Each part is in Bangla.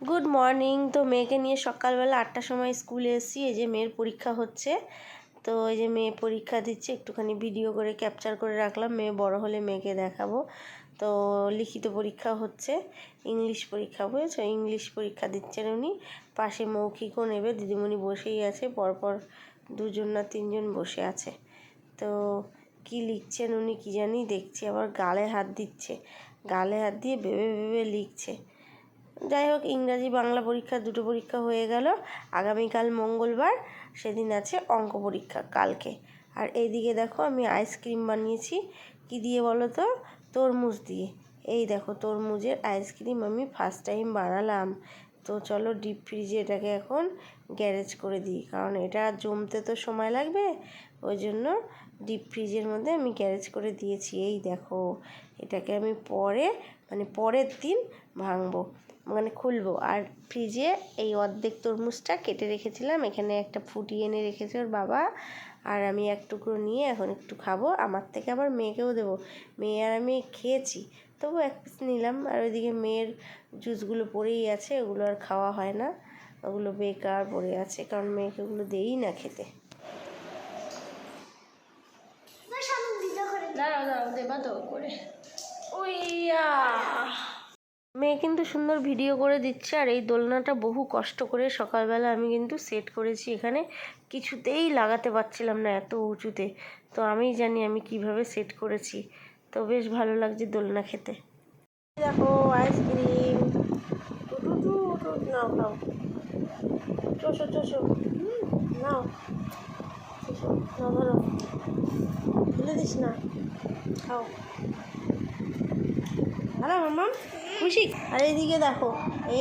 গুড মর্নিং তো মেয়েকে নিয়ে সকালবেলা আটটার সময় স্কুলে এসেছি। এই যে মেয়ের পরীক্ষা হচ্ছে। তো এই যে মেয়ে পরীক্ষা দিচ্ছে, একটুখানি ভিডিও করে ক্যাপচার করে রাখলাম। মেয়ে বড় হলে মেয়েকে দেখাবো। তো লিখিত পরীক্ষা হচ্ছে। ইংলিশ পরীক্ষা, বুঝেছ? ইংলিশ পরীক্ষা দিচ্ছেন উনি। পাশে মৌখিকও নেবে। দিদিমণি বসেই আছে। পরপর দুজন না তিনজন বসে আছে। তো কি লিখছেন উনি কি জানি, দেখছি। আবার গালে হাত দিচ্ছে। গালে হাত দিয়ে ভেবে ভেবে লিখছে। যাই হোক, ইংরাজি বাংলা পরীক্ষা, দুটো পরীক্ষা হয়ে গেল। আগামীকাল মঙ্গলবার, সেদিন আছে অঙ্ক পরীক্ষা, কালকে। আর এইদিকে দেখো, আমি আইসক্রিম বানিয়েছি। কি দিয়ে বলো তো? তরমুজ দিয়ে। এই দেখো, তরমুজের আইসক্রিম আমি ফার্স্ট টাইম বানালাম। তো চলো ডিপ ফ্রিজে এটাকে এখন গ্যারেজ করে দিই। কারণ এটা জমতে তো সময় লাগবে। ওই জন্য ডিপ ফ্রিজের মধ্যে আমি গ্যারেজ করে দিয়েছি। এই দেখো, এটাকে আমি পরে মানে পরের দিন ভাঙবো। মানে খুলবো। আর ফ্রিজে এই অর্ধেক তরমুজটা কেটে রেখেছিলাম। এখানে একটা ফুটিয়ে এনে রেখেছে ওর বাবা। আর আমি এক টুকরো নিয়ে এখন একটু খাব। আমার থেকে আবার মেয়েকেও দেবো। মেয়ে আর আমি খেয়েছি। তবু এক পিস নিলাম। আর ওইদিকে মেয়ের জুসগুলো পড়েই আছে। ওগুলো আর খাওয়া হয় না। ওগুলো বেকার পড়ে আছে। কারণ মেয়েকে ওগুলো দেই না খেতে। দাঁড়াও দাঁড়াও দেবা তো করে। ওইয়া! মেয়ে কিন্তু সুন্দর ভিডিও করে দিচ্ছে আর এই দোলনাটা বহু কষ্ট করে সকালবেলা আমি কিন্তু সেট করেছি। এখানে কিছুতেই লাগাতে পারছিলাম না এত উঁচুতে। তো আমিই জানি আমি কীভাবে সেট করেছি। তো বেশ ভালো লাগছে দোলনা খেতে। দেখো আইসক্রিম নাও খাও চোষো চোষো। নাও। দিস না। খাও। হ্যালো মাম্মা খুশি? আর এইদিকে দেখো,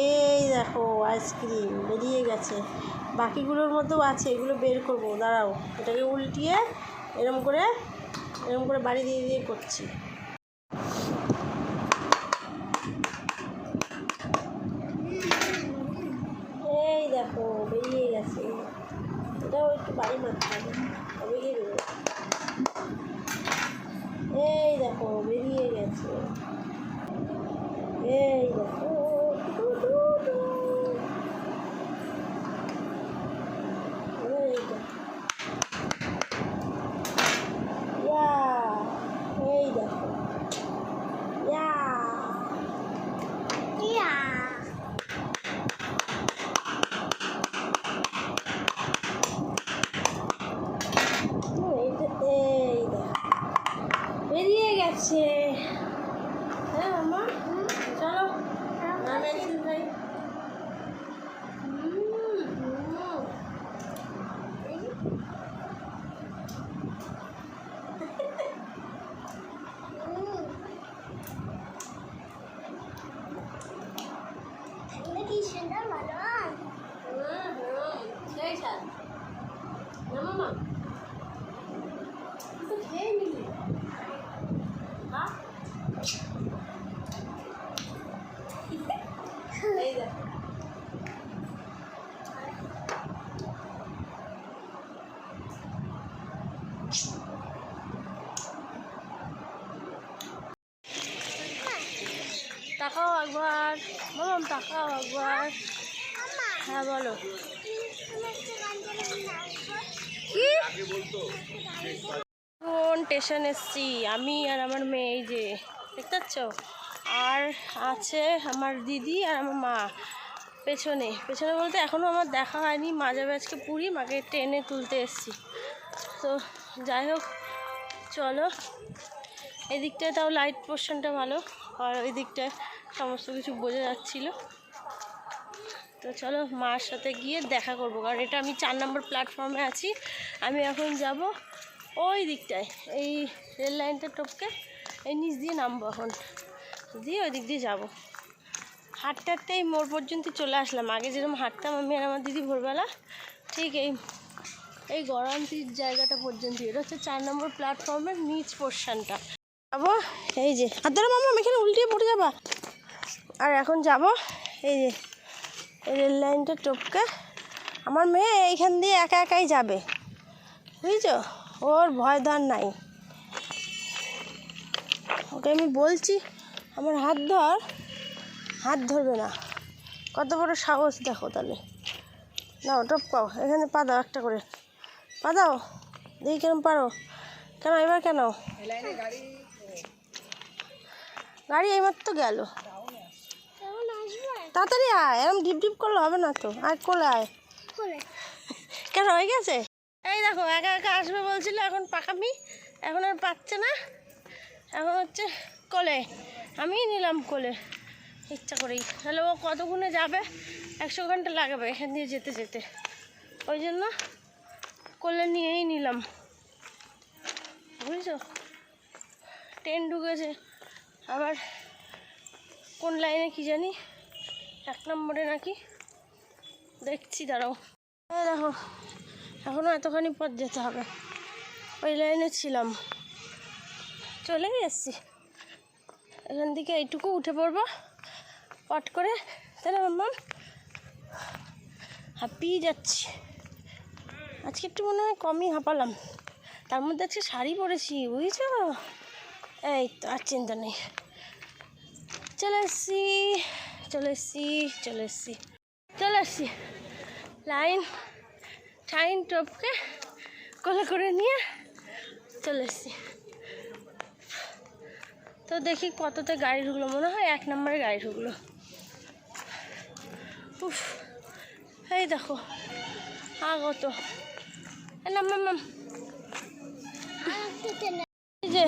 এই দেখো আইসক্রিম বেরিয়ে গেছে। বাকিগুলোর মধ্যেও আছে, এগুলো বের করব, দাঁড়াও। এটাকে উল্টিয়ে এরম করে এরম করে বাড়ি দিয়ে দিয়ে করছি। এই দেখো, বেরিয়ে গেছে। এটাও একটু বাড়ি মারতে হবে এই দেখো, বেরিয়ে গেছে। এই দেখো টু টু টু। এই দেখো। ইয়া, এই দেখো ইয়া ইয়া এই যে- এই দেখো বেরিয়ে গেছে হ্যাঁ মামা চলো আমি একদিন যাই হুম, হুম। হুম, হুম, সেই স্বাদ। না, মামা? তুই তো খেয়ে নিলি। হ্যাঁ? এই দেখো। তাকাও একবার মামাম তাকাও একবার হ্যাঁ বলো। কোন স্টেশন এসছি? আমি আর আমার মেয়ে যে, দেখতে পাচ্ছ? আর আছে আমার দিদি আর আমার মা পেছনে। পেছনে বলতে এখনও আমার দেখা হয়নি। মা যাবে আজকে পুরী, মাকে ট্রেনে তুলতে এসছি। তো যাই হোক, চলো। এদিকটায় তাও লাইট পোর্শনটা ভালো। আর ওই দিকটায় সমস্ত কিছু বোঝা যাচ্ছিল। তো চলো মার সাথে গিয়ে দেখা করব, কারণ এটা আমি চার নম্বর প্ল্যাটফর্মে আছি। আমি এখন যাব ওই দিকটায়, এই রেল লাইনটা টপকে এই নিচ দিয়ে নামবো এখন। দিয়ে ওই দিক দিয়ে যাব। হাঁটতে এই মোড় পর্যন্ত চলে আসলাম। আগে যেরকম হাঁটতাম আমি আর আমার দিদি ভোরবেলা, ঠিক এই এই গরমটির জায়গাটা পর্যন্ত। এটা হচ্ছে চার নম্বর প্ল্যাটফর্মের নিচ পোর্শনটা যাব, এই যে আর ধরো মামা এখানে উল্টিয়ে পড়ে যাবা। আর এখন যাব, এই যে রেল লাইনটা টপকে আমার মেয়ে এইখান দিয়ে একা একাই যাবে বুঝছ? ওর ভয় ধর নাই। ওকে আমি বলছি আমার হাত ধর হাত ধরবে না। কত বড় সাহস দেখো তাহলে। নাও টপকাও এখানে পা দাও একটা করে। পা দাও দেখি কেরম পারো। কেন এবার কেন? গাড়ি এইমাত্র গেল। তাড়াতাড়ি আয় এরম ডিপ ডিপ করলে হবে না তো। আর কোলে আয়। কেন হয়ে গেছে? এই দেখো একা একা আসবে বলছিল এখন পাকামি এখন আর পাচ্ছে না। এখন হচ্ছে কোলে। আমিই নিলাম কোলে ইচ্ছা করেই। তাহলে ও কতক্ষণে যাবে? একশো ঘণ্টা লাগাবে এখান দিয়ে যেতে যেতে। ওই জন্য কোলে নিয়েই নিলাম। বুঝছ? ট্রেন ঢুকেছে। আবার কোন লাইনে কি জানি? এক নম্বরে নাকি? দেখছি, দাঁড়াও। এই দেখো এখনও এতখানি পথ যেতে হবে। ওই লাইনে ছিলাম। চলে এসছি। এখান থেকে এইটুকু উঠে পড়ব। পট করে। না মাম্মাম হাঁপিয়ে যাচ্ছি। আজকে একটু মনে হয় কমই হাঁপালাম। তার মধ্যে আজকে শাড়ি পরেছি, বুঝছ? এই তো, আর চিন্তা নেই। চলে এসছি। চলে এসছি চলে এসছি চলে এসছি। লাইন টাইন টপকে কোলে করে নিয়ে চলে এসছি। তো দেখি কততে গাড়ি ঢুকলো, মনে হয় এক নম্বরে গাড়ি ঢুকলো। উফ, এই দেখো, আগত। নাম এই যে,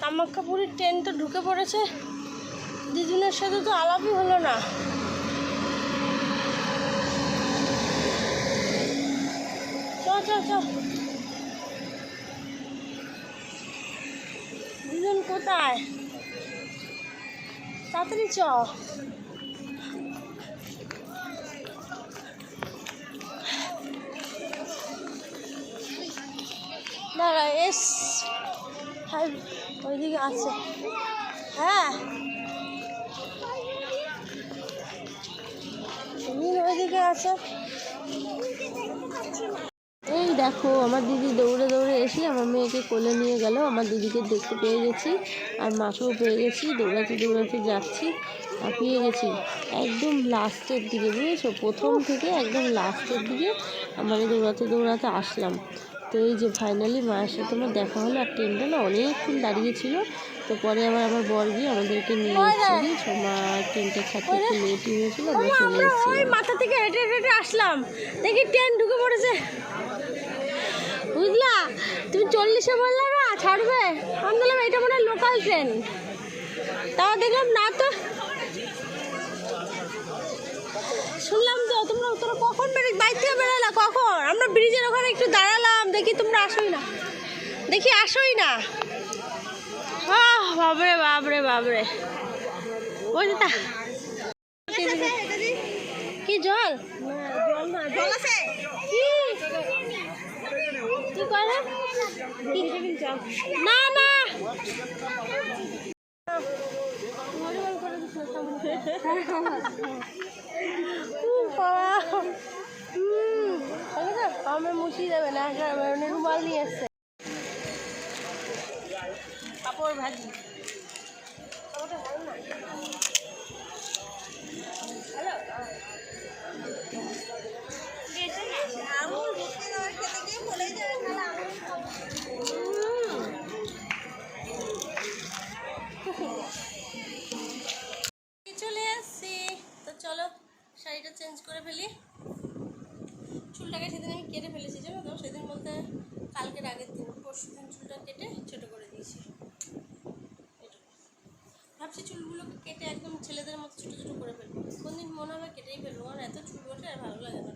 কামাখ্যাপুরীর ট্রেন তো ঢুকে পড়েছে। দিদিনের সাথে তো আলাপই হলো না। চ চ দুজন কোথায়? তাড়াতাড়ি চ। দাঁড়া, এস। হ্যাঁ ওইদিকে আছে। হ্যাঁ। আছে। এই দেখো, আমার দিদি দৌড়ে দৌড়ে এসে আমার মেয়েকে কোলে নিয়ে গেল। আমার দিদিকে দেখতে পেয়ে গেছি, আর মাকেও পেয়ে গেছি। দৌড়াতে দৌড়াতে যাচ্ছি আর পেয়ে গেছি। একদম লাস্টের দিকে, বুঝেছ? প্রথম থেকে একদম লাস্টের দিকে আমাদের দৌড়াতে দৌড়াতে আসলাম। তো এই যে ফাইনালি মায়ের সাথে আমার দেখা হলো, আর ট্রেনটা না অনেকক্ষণ দাঁড়িয়েছিল তো পরে আবার আমার বর গিয়ে আমাদেরকে নিয়ে এসেছে মা ট্রেনটা ছাড়তে একটু লেটই হয়েছিল আমরা চলে এসেছি ওই মাথা থেকে হেঁটে হেঁটে আসলাম। দেখি ট্রেন ঢুকে পড়েছে। বুঝলা? তুমি চল্লিশে বললে না ছাড়বে? আমি বললাম এটা মনে হয় লোকাল ট্রেন তাও দেখলাম না তো। শুনলাম তো তোমরা তোমরা কখন বেরো বাইর থেকে বেরোলা কখন? আমরা ব্রিজের ওখানে একটু দাঁড়ালাম দেখি তোমরা আসোই না। দেখি আসোই না। বাবরে বুঝলি কি জল? জল না না না আমি মুছিয়ে দেবে না। রুমাল নিয়ে এসছে কাপড় ভাজি করে ফেলি। চুলটাকে সেদিন আমি কেটে ফেলেছি, জানো তো? সেদিন বলতে কালকের আগের দিন, পরশু দিন চুলটা কেটে ছোটো করে দিয়েছি। ভাবছি চুলগুলোকে কেটে একদম ছেলেদের মতো ছোটো ছোটো করে ফেলব। কোনদিন মনে হবে কেটেই ফেলব আমার এত চুল ওঠে আর ভালো লাগে না।